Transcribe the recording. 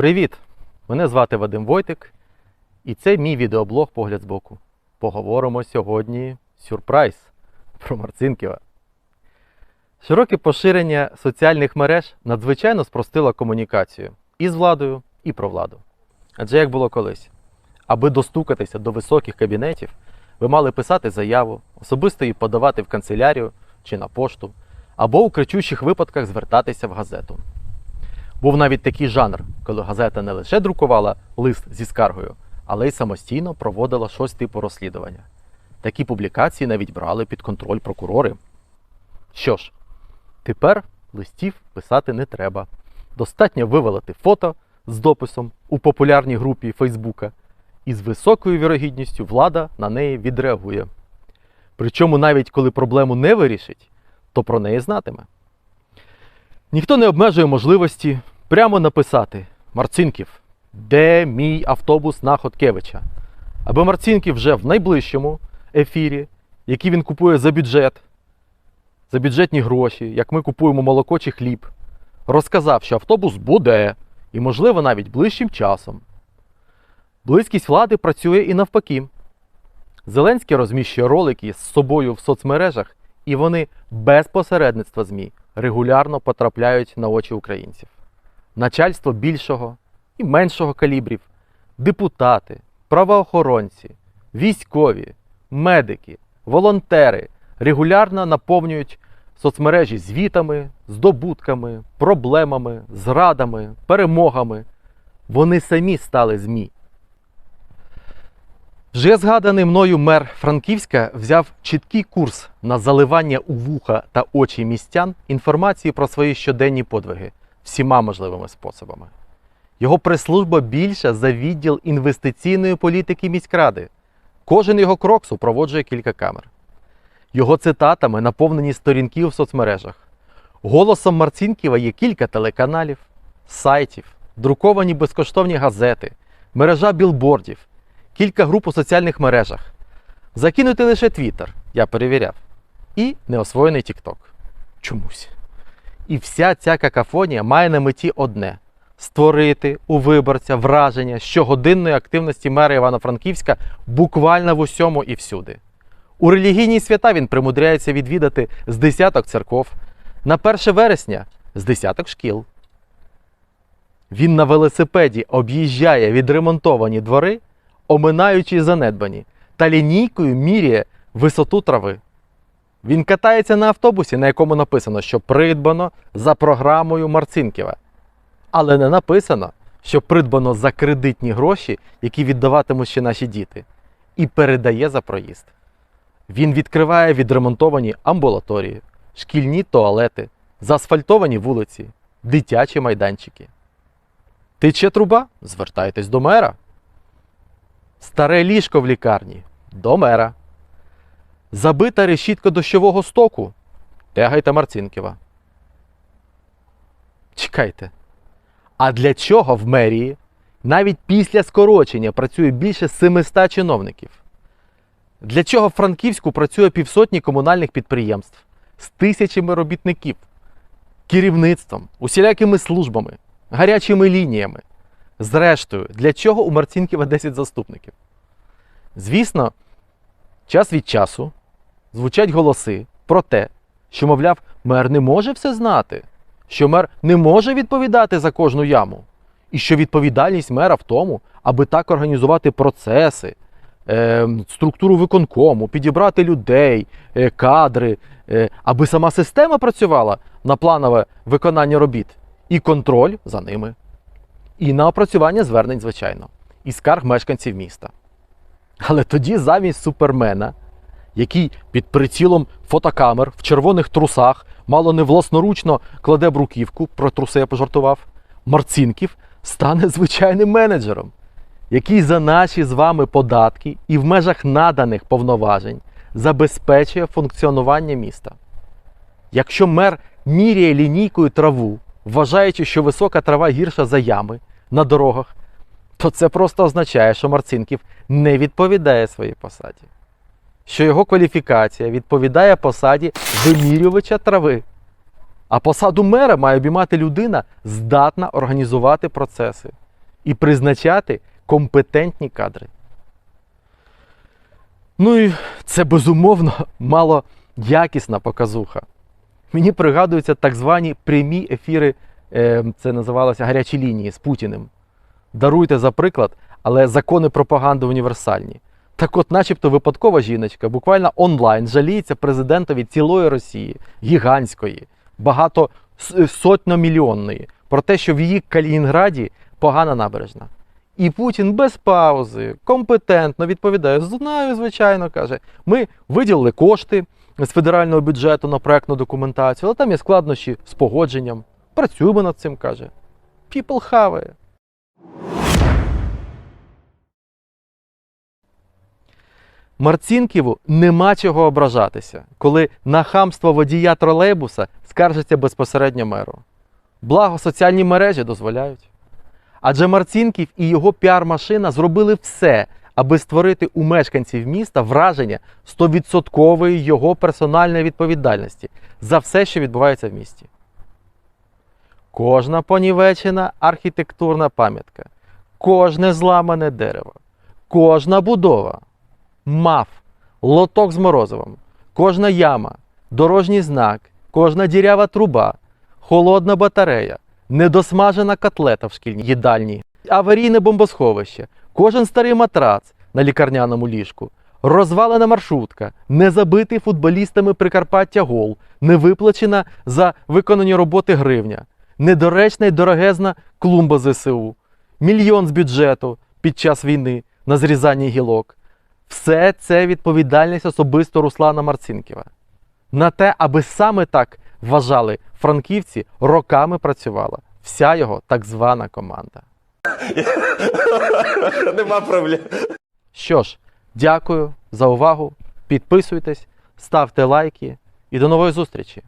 Привіт! Мене звати Вадим Войтик, і це мій відеоблог Погляд збоку. Поговоримо сьогодні сюрприз про Марцинківа. Широке поширення соціальних мереж надзвичайно спростило комунікацію і з владою, і про владу. Адже як було колись, аби достукатися до високих кабінетів, ви мали писати заяву, особисто її подавати в канцелярію чи на пошту, або у кричучих випадках звертатися в газету. Був навіть такий жанр, коли газета не лише друкувала лист зі скаргою, але й самостійно проводила щось типу розслідування. Такі публікації навіть брали під контроль прокурори. Що ж, тепер листів писати не треба. Достатньо вивалити фото з дописом у популярній групі Фейсбука, і з високою вірогідністю влада на неї відреагує. Причому навіть коли проблему не вирішить, то про неї знатиме. Ніхто не обмежує можливості прямо написати Марцинків, де мій автобус на Хоткевича? Аби Марцинків вже в найближчому ефірі, який він купує за бюджет, за бюджетні гроші, як ми купуємо молоко чи хліб, розказав, що автобус буде, і, можливо, навіть ближчим часом. Близькість влади працює і навпаки. Зеленський розміщує ролики з собою в соцмережах, і вони без посередництва ЗМІ регулярно потрапляють на очі українців. Начальство більшого і меншого калібрів, депутати, правоохоронці, військові, медики, волонтери регулярно наповнюють соцмережі звітами, здобутками, проблемами, зрадами, перемогами. Вони самі стали ЗМІ. Вже згаданий мною мер Франківська взяв чіткий курс на заливання у вуха та очі містян інформації про свої щоденні подвиги всіма можливими способами. Його прес-служба більша за відділ інвестиційної політики міськради. Кожен його крок супроводжує кілька камер. Його цитатами наповнені сторінки в соцмережах. Голосом Марцінківа є кілька телеканалів, сайтів, друковані безкоштовні газети, мережа білбордів, кілька груп у соціальних мережах. Закинути лише Твіттер, я перевіряв, і неосвоєний TikTok. Чомусь. І вся ця какафонія має на меті одне: створити у виборця враження щогодинної активності мера Івано-Франківська буквально в усьому і всюди. У релігійні свята він примудряється відвідати з десяток церков, на 1 вересня з десяток шкіл. Він на велосипеді об'їжджає відремонтовані двори, оминаючи занедбані, та лінійкою міряє висоту трави. Він катається на автобусі, на якому написано, що придбано за програмою Марцинківа. Але не написано, що придбано за кредитні гроші, які віддаватимуть ще наші діти, і передає за проїзд. Він відкриває відремонтовані амбулаторії, шкільні туалети, заасфальтовані вулиці, дитячі майданчики. Тече труба? Звертайтесь до мера. Старе ліжко в лікарні до мера. Забита решітка дощового стоку. Тягайте Марцинківа. Чекайте. А для чого в мерії навіть після скорочення працює більше 700 чиновників? Для чого в Франківську працює півсотні комунальних підприємств з тисячами робітників, керівництвом, усілякими службами, гарячими лініями? Зрештою, для чого у Марцінківа 10 заступників? Звісно, час від часу звучать голоси про те, що, мовляв, мер не може все знати, що мер не може відповідати за кожну яму, і що відповідальність мера в тому, аби так організувати процеси, е, структуру виконкому, підібрати людей, е, кадри, е, аби сама система працювала на планове виконання робіт і контроль за ними, і на опрацювання звернень, звичайно, і скарг мешканців міста. Але тоді замість супермена, який під прицілом фотокамер в червоних трусах мало не власноручно кладе бруківку, про труси я пожартував, Марцинків стане звичайним менеджером, який за наші з вами податки і в межах наданих повноважень забезпечує функціонування міста. Якщо мер міряє лінійкою траву, вважаючи, що висока трава гірша за ями на дорогах, то це просто означає, що Марцинків не відповідає своїй посаді. Що його кваліфікація відповідає посаді вимірювача трави. А посаду мера має обіймати людина, здатна організувати процеси, і призначати компетентні кадри. Ну і це безумовно мало якісна показуха. Мені пригадуються так звані прямі ефіри, це називалося гарячі лінії з Путіним. Даруйте за приклад, але закони пропаганди універсальні. Так от, начебто, випадкова жіночка буквально онлайн жаліється президентові цілої Росії, гігантської, багато сотньомільйонної, про те, що в її Калінінграді погана набережна. І Путін без паузи, компетентно відповідає: знаю, звичайно, каже. Ми виділили кошти з федерального бюджету на проектну документацію, але там є складнощі з погодженням. Працюємо над цим, каже. People хаває. Марцінківу нема чого ображатися, коли на хамство водія тролейбуса скаржиться безпосередньо меру. Благо соціальні мережі дозволяють. Адже Марцінків і його піар-машина зробили все, аби створити у мешканців міста враження 100% його персональної відповідальності за все, що відбувається в місті. Кожна понівечена архітектурна пам'ятка, кожне зламане дерево, кожна будова, мав, лоток з морозивом, кожна яма, дорожній знак, кожна дірява труба, холодна батарея, недосмажена котлета в шкільній їдальні, аварійне бомбосховище, кожен старий матрац на лікарняному ліжку, розвалена маршрутка, незабитий футболістами Прикарпаття гол, невиплачена за виконані роботи гривня, недоречна й дорогезна клумба ЗСУ, мільйон з бюджету під час війни на зрізанні гілок. Все це відповідальність особисто Руслана Марцинківа. На те, аби саме так вважали франківці, роками працювала вся його так звана команда. Нема проблем. Що ж, дякую за увагу. Підписуйтесь, ставте лайки і до нової зустрічі!